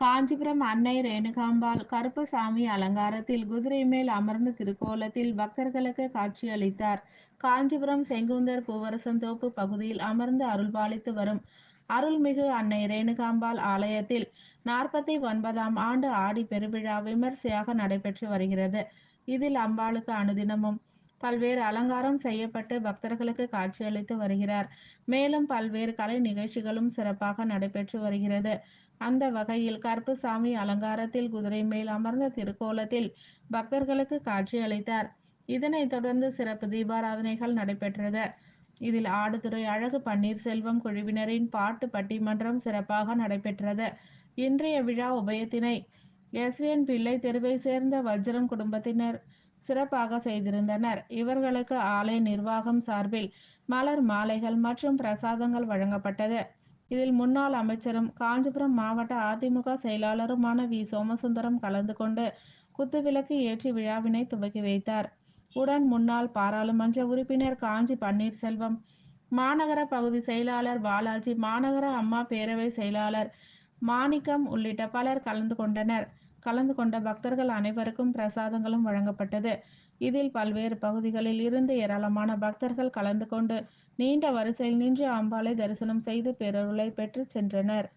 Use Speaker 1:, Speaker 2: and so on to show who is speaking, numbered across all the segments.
Speaker 1: காஞ்சிபுரம் அன்னை ரேணுகாம்பாள் கருப்பசாமி அலங்காரத்தில் குதிரை மேல் அமர்ந்த திருக்கோலத்தில் பக்தர்களுக்கு காட்சியளித்தார். காஞ்சிபுரம் செங்குந்தர் பூவரசந்தோப்பு பகுதியில் அமர்ந்து அருள்பாலித்து வரும் அருள்மிகு அன்னை ரேணுகாம்பாள் ஆலயத்தில் நாற்பத்தி ஒன்பதாம் ஆண்டு ஆடி பெருவிழா விமர்சையாக நடைபெற்று வருகிறது. இதில் அம்பாளுக்கு அனுதினமும் பல்வேறு அலங்காரம் செய்யப்பட்டு பக்தர்களுக்கு காட்சியளித்து வருகிறார். மேலும் பல்வேறு கலை நிகழ்ச்சிகளும் சிறப்பாக நடைபெற்று வருகிறது. அந்த வகையில் கருப்புசாமி அலங்காரத்தில் குதிரை மேல் அமர்ந்த திருக்கோலத்தில் பக்தர்களுக்கு காட்சியளித்தார். இதனைத் தொடர்ந்து சிறப்பு தீபாராதனைகள் நடைபெற்றது. இதில் ஆடுதுறை அழகு பன்னீர்செல்வம் குழுவினரின் பாட்டு பட்டிமன்றம் சிறப்பாக நடைபெற்றது. இன்றைய விழா உபயத்தினை எஸ்விஎன் பிள்ளை தெருவை சேர்ந்த வஜ்ரம் குடும்பத்தினர் சிறப்பாக செய்திருந்தனர். இவர்களுக்கு ஆலய நிர்வாகம் சார்பில் மலர் மாலைகள் மற்றும் பிரசாதங்கள் வழங்கப்பட்டது. இதில் முன்னாள் அமைச்சரும் காஞ்சிபுரம் மாவட்ட அதிமுக செயலாளருமான வி. சோமசுந்தரம் கலந்து கொண்டு குத்துவிளக்கு ஏற்றி விழாவினை துவக்கி வைத்தார். உடன் முன்னாள் பாராளுமன்ற உறுப்பினர் காஞ்சி பன்னீர்செல்வம் மாநகர பகுதி செயலாளர் பாலாஜி மாநகர அம்மா பேரவை செயலாளர் மாணிக்கம் உள்ளிட்ட பலர் கலந்து கொண்டனர். கலந்து கொண்ட பக்தர்கள் அனைவருக்கும் பிரசாதங்களும் வழங்கப்பட்டது. இதில் பல்வேறு பகுதிகளில் இருந்து ஏராளமான பக்தர்கள் கலந்து கொண்டு நீண்ட வரிசையில் நின்று அம்பாளை தரிசனம் செய்து பேரருளை பெற்று சென்றனர்.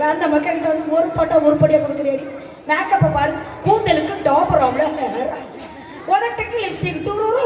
Speaker 2: மக்கள் அந்த மக்கள்கிட்ட வந்து ஒரு பாட்டை ஒரு படியாக கொடுக்குறேடி. மேக்கப்பை பாரு கூந்தலுக்கு டோபரோம்ல உதட்டுக்கு லிப்ஸ்டிக் டூரு